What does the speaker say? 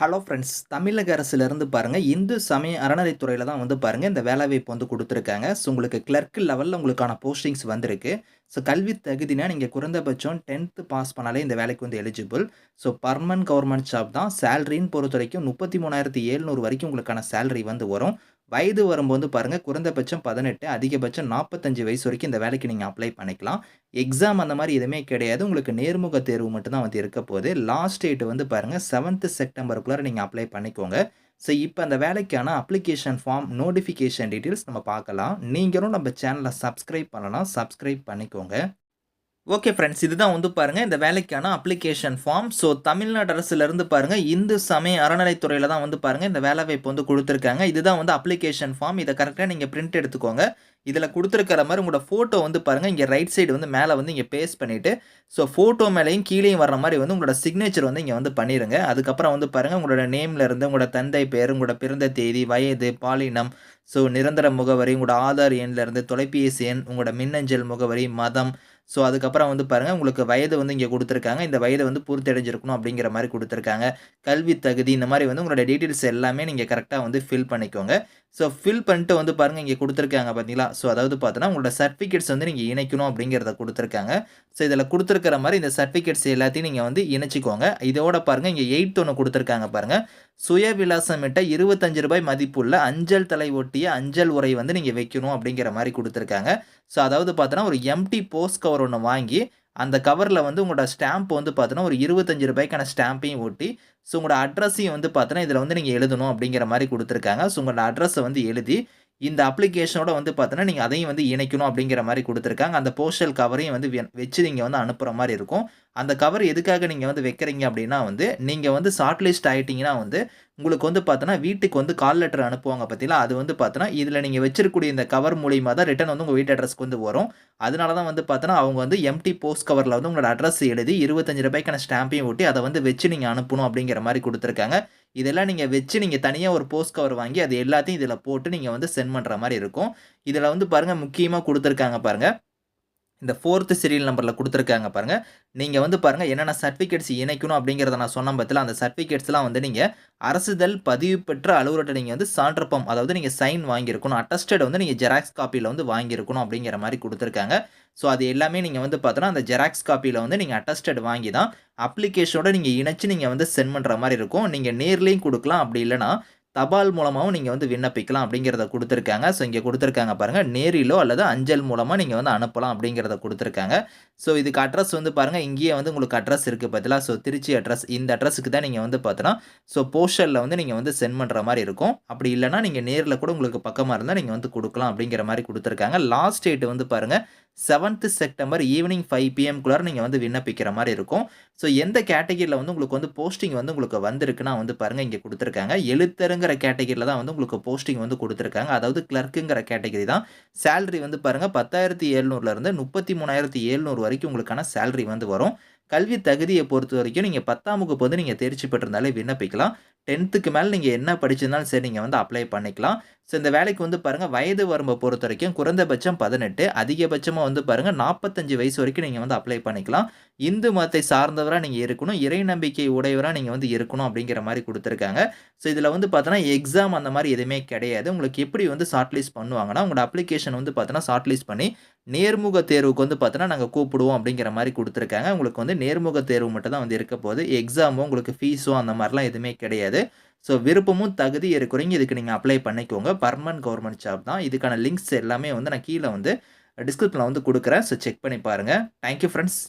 Hello friends தமிழக அரசுலேருந்து பாருங்கள் இந்து சமய அறநிலைத்துறையில் தான் வந்து பாருங்கள் இந்த வேலைவாய்ப்பு வந்து கொடுத்துருக்காங்க. ஸோ உங்களுக்கு கிளர்க் லெவலில் உங்களுக்கான போஸ்டிங்ஸ் வந்திருக்கு. ஸோ கல்வி தகுதினா நீங்கள் குறைந்தபட்சம் டென்த்து பாஸ் பண்ணாலே இந்த வேலைக்கு வந்து eligible so permanent government job தான். சேலரின்னு பொறுத்த வரைக்கும் முப்பத்தி மூணாயிரத்தி எழுநூறு வரைக்கும் உங்களுக்கான சேலரி வந்து வரும். வயது வரும்போது பாருங்கள் குறைந்தபட்சம் பதினெட்டு அதிகபட்சம் நாற்பத்தஞ்சு வயசு வரைக்கும் இந்த வேலைக்கு நீங்கள் அப்ளை பண்ணிக்கலாம். எக்ஸாம் அந்த மாதிரி எதுவுமே கிடையாது. உங்களுக்கு நேர்முக தேர்வு மட்டும்தான் வந்து இருக்க போகுது. லாஸ்ட் டேட் வந்து பாருங்கள் செவன்த்து செப்டம்பருக்குள்ளே நீங்கள் அப்ளை பண்ணிக்கோங்க. ஸோ இப்போ அந்த வேலைக்கான அப்ளிகேஷன் ஃபார்ம் நோட்டிஃபிகேஷன் டீட்டெயில்ஸ் நம்ம பார்க்கலாம். நீங்களும் நம்ம சேனலை சப்ஸ்கிரைப் பண்ணலாம். சப்ஸ்கிரைப் பண்ணிக்கோங்க. ஓகே ஃப்ரெண்ட்ஸ் இதுதான் வந்து பாருங்கள் இந்த வேலைக்கான அப்ளிகேஷன் ஃபார்ம் ஸோ தமிழ்நாடு அரசுலேருந்து பாருங்கள் இந்து சமய அறநிலைத்துறையில் தான் வந்து பாருங்கள் இந்த வேலை வாய்ப்பு வந்து கொடுத்துருக்காங்க. இதுதான் வந்து அப்ளிகேஷன் ஃபார்ம் இதை கரெக்டாக நீங்கள் பிரிண்ட் எடுத்துக்கோங்க. இதில் கொடுத்துருக்கிற மாதிரி உங்களோட ஃபோட்டோ வந்து பாருங்கள் இங்கே ரைட் சைடு வந்து மேலே வந்து இங்கே பேஸ்ட் பண்ணிவிட்டு ஸோ ஃபோட்டோ மேலேயும் கீழேயும் வர மாதிரி வந்து உங்களோட சிக்னேச்சர் வந்து இங்கே வந்து பண்ணிடுங்க அதுக்கப்புறம் வந்து பாருங்கள் உங்களோட நேமில் இருந்து உங்களோட தந்தை பேர் உங்களோட பிறந்த தேதி வயது பாலினம் ஸோ நிரந்தர முகவரி உங்களோட ஆதார் எண்ணிலேருந்து தொலைபேசி எண் உங்களோட மின்னஞ்சல் முகவரி மதம் ஸோ அதுக்கப்புறம் வந்து பாருங்கள் உங்களுக்கு வயது வந்து இங்கே கொடுத்துருக்காங்க. இந்த வயதை வந்து பூர்த்தி அடைஞ்சிருக்கணும் அப்படிங்கிற மாதிரி கொடுத்துருக்காங்க. கல்வி தகுதி இந்த மாதிரி வந்து உங்களோட டீட்டெயில்ஸ் எல்லாமே நீங்கள் கரெக்டாக வந்து ஃபில் பண்ணிக்கோங்க. ஸோ ஃபில் பண்ணிட்டு வந்து பாருங்கள் இங்கே கொடுத்துருக்காங்க பார்த்தீங்களா ஸோ அதாவது பார்த்தோன்னா உங்களோட சர்டிஃபிகேட்ஸ் வந்து நீங்கள் இணைக்கணும் அப்படிங்கிறத கொடுத்துருக்காங்க. ஸோ இதில் கொடுத்துருக்கிற மாதிரி இந்த சர்டிஃபிகேட்ஸ் எல்லாத்தையும் நீங்கள் வந்து இணைச்சிக்கோங்க. இதோட பாருங்கள் இங்கே எயிட் ஒன்று கொடுத்துருக்காங்க பாருங்கள் சுய விலாசமிட்ட இருபத்தஞ்சு ரூபாய் மதிப்புள்ள அஞ்சல் தலை ஒட்டிய அஞ்சல் உரை வந்து நீங்கள் வைக்கணும் அப்படிங்கிற மாதிரி கொடுத்துருக்காங்க. ஸோ அதாவது பார்த்தோன்னா ஒரு எம்டி போஸ்ட் கவர் ஒன்று வாங்கி அந்த கவரில் வந்து உங்களோட ஸ்டாம்ப் வந்து பார்த்தோன்னா ஒரு இருபத்தஞ்சு ரூபாய்க்கான ஸ்டாம்பையும் ஒட்டி ஸோ உங்களோட அட்ரஸையும் வந்து பார்த்தோன்னா இதில் வந்து நீங்கள் எழுதணும் அப்படிங்கிற மாதிரி கொடுத்துருக்காங்க. ஸோ உங்களோட அட்ரஸை வந்து எழுதி இந்த அப்ளிகேஷனோட வந்து பார்த்தீங்கன்னா நீங்கள் அதையும் வந்து இணைக்கணும் அப்படிங்கிற மாதிரி கொடுத்துருக்காங்க. அந்த போஸ்டல் கவரையும் வந்து வச்சு நீங்கள் வந்து அனுப்புகிற மாதிரி இருக்கும். அந்த கவர் எதுக்காக நீங்கள் வந்து வைக்கிறீங்க அப்படின்னா வந்து நீங்கள் வந்து ஷார்ட் லிஸ்ட் ஆகிட்டிங்கன்னா வந்து உங்களுக்கு வந்து பார்த்தோன்னா வீட்டுக்கு வந்து கால் லெட்டர் அனுப்புவாங்க பார்த்தீங்களா அது வந்து பார்த்தோன்னா இதில் நீங்கள் வச்சிருக்கக்கூடிய இந்த கவர் மூலியமாக தான் ரிட்டன் வந்து உங்கள் வீட்டு அட்ரஸ்க்கு வந்து வரும். அதனால தான் வந்து பார்த்தோன்னா அவங்க வந்து எம்டி போஸ்ட் கவரில் வந்து உங்களோட அட்ரஸ் எழுதி இருபத்தஞ்சு ரூபாய்க்கான ஸ்டாம்பையும் ஒட்டி அதை வந்து வச்சு நீங்கள் அனுப்பணும் அப்படிங்கிற மாதிரி கொடுத்துருக்காங்க. இதெல்லாம் நீங்கள் வச்சு நீங்கள் தனியாக ஒரு போஸ்ட் கவர் வாங்கி அது எல்லாத்தையும் இதில் போட்டு நீங்கள் வந்து சென்ட் பண்ணுற மாதிரி இருக்கும். இதில் வந்து பாருங்கள் முக்கியமாக கொடுத்துருக்காங்க பாருங்கள் இந்த ஃபோர்த்து சீரியல் நம்பரில் கொடுத்துருக்காங்க பாருங்கள் நீங்கள் வந்து பாருங்கள் என்னென்ன சர்டிஃபிகேட்ஸ் இணைக்கணும் அப்படிங்கிறத நான் சொன்ன பற்றில அந்த சர்டிஃபிகேட்ஸ்லாம் வந்து நீங்கள் அரசுதல் பதிவு பெற்ற அலுவலர்கிட்ட நீங்கள் வந்து சான்றப்பம் அதாவது நீங்கள் சைன் வாங்கியிருக்கணும். அட்டஸ்டட் வந்து நீங்கள் ஜெராக்ஸ் காப்பியில் வந்து வாங்கியிருக்கணும் அப்படிங்கிற மாதிரி கொடுத்துருக்காங்க. ஸோ அது எல்லாமே நீங்கள் வந்து பார்த்தோன்னா அந்த ஜெராக்ஸ் காப்பியில் வந்து நீங்கள் அட்டஸ்டட் வாங்கி தான் அப்ளிகேஷனோட நீங்கள் இணைச்சி நீங்கள் வந்து சென்ட் பண்ணுற மாதிரி இருக்கும். நீங்கள் நேர்லேயும் கொடுக்கலாம். அப்படி இல்லைனா தபால் மூலமாகவும் நீங்கள் வந்து விண்ணப்பிக்கலாம் அப்படிங்கிறத கொடுத்துருக்காங்க. ஸோ இங்கே கொடுத்துருக்காங்க பாருங்கள் நேரிலோ அல்லது அஞ்சல் மூலமாக நீங்கள் வந்து அனுப்பலாம் அப்படிங்கிறத கொடுத்துருக்காங்க. ஸோ இதுக்கு அட்ரஸ் வந்து பாருங்கள் இங்கேயே வந்து உங்களுக்கு அட்ரஸ் இருக்குது பார்த்தீங்களா? ஸோ திருச்சி அட்ரஸ் இந்த அட்ரஸுக்கு தான் நீங்கள் வந்து பார்த்தோன்னா ஸோ போஸ்டலில் வந்து நீங்கள் வந்து சென்ட் பண்ணுற மாதிரி இருக்கும். அப்படி இல்லைனா நீங்கள் நேரில் கூட உங்களுக்கு பக்கமாக இருந்தால் நீங்கள் வந்து கொடுக்கலாம் அப்படிங்கிற மாதிரி கொடுத்துருக்காங்க. லாஸ்ட் டேட் வந்து பாருங்கள் செவன்த்து செப்டம்பர் ஈவினிங் ஃபைவ் பிஎம்குள்ளார நீங்கள் வந்து விண்ணப்பிக்கிற மாதிரி இருக்கும். ஸோ எந்த கேட்டகிரியில் வந்து உங்களுக்கு வந்து போஸ்டிங் வந்து உங்களுக்கு வந்திருக்குன்னா வந்து பாருங்கள் இங்கே கொடுத்துருக்காங்க. எழுத்தருங்கிற கேட்டகிரியில் தான் வந்து உங்களுக்கு போஸ்டிங் வந்து கொடுத்துருக்காங்க. அதாவது கிளர்க்குங்கிற கேட்டகிரி தான். சேலரி வந்து பாருங்கள் பத்தாயிரத்தி எழுநூறுலேருந்து முப்பத்தி மூணாயிரத்தி எழுநூறு வரைக்கும் உங்களுக்கான சேலரி வந்து வரும். கல்வி தகுதியை பொறுத்த வரைக்கும் நீங்கள் பத்தாம் வகுப்பு வந்து நீங்கள் தேர்ச்சி பெற்றிருந்தாலே விண்ணப்பிக்கலாம். டென்த்துக்கு மேலே நீங்கள் என்ன படிச்சிருந்தாலும் சரி நீங்கள் வந்து அப்ளை பண்ணிக்கலாம். ஸோ இந்த வேலைக்கு வந்து பாருங்கள் வயது வரம்பை பொறுத்த வரைக்கும் குறைந்தபட்சம் பதினெட்டு அதிகபட்சமாக வந்து பாருங்கள் நாற்பத்தஞ்சு வயசு வரைக்கும் நீங்கள் வந்து அப்ளை பண்ணிக்கலாம். இந்து மதத்தை சார்ந்தவராக நீங்கள் இருக்கணும் இறை நம்பிக்கை உடையவராக நீங்கள் வந்து இருக்கணும் அப்படிங்கிற மாதிரி கொடுத்துருக்காங்க. ஸோ இதில் வந்து பார்த்தோன்னா எக்ஸாம் அந்த மாதிரி எதுவுமே கிடையாது. உங்களுக்கு எப்படி வந்து ஷார்ட் லிஸ்ட் பண்ணுவாங்கன்னா உங்களோட அப்ளிகேஷன் வந்து பார்த்தோன்னா ஷார்ட் லிஸ்ட் பண்ணி நேர்முக தேர்வுக்கு வந்து பார்த்தோன்னா நாங்கள் கூப்பிடுவோம் அப்படிங்கிற மாதிரி கொடுத்துருக்காங்க. உங்களுக்கு வந்து நேர்முக தேர்வு மட்டும் தான் வந்து இருக்க போகுது. எக்ஸாமும் உங்களுக்கு ஃபீஸும் அந்த மாதிரிலாம் எதுவுமே கிடையாது. ஸோ விருப்பமும் தகுதி இருக்கிறீங்க இதுக்கு நீங்கள் அப்ளை பண்ணிக்கோங்க. பர்மனன்ட் கவர்மெண்ட் ஜாப் தான். இதுக்கான லிங்க்ஸ் எல்லாமே வந்து நான் கீழே வந்து டிஸ்கிரிப்ஷனில் வந்து கொடுக்குறேன். ஸோ செக் பண்ணி பாருங்கள் தேங்க்யூ ஃப்ரெண்ட்ஸ்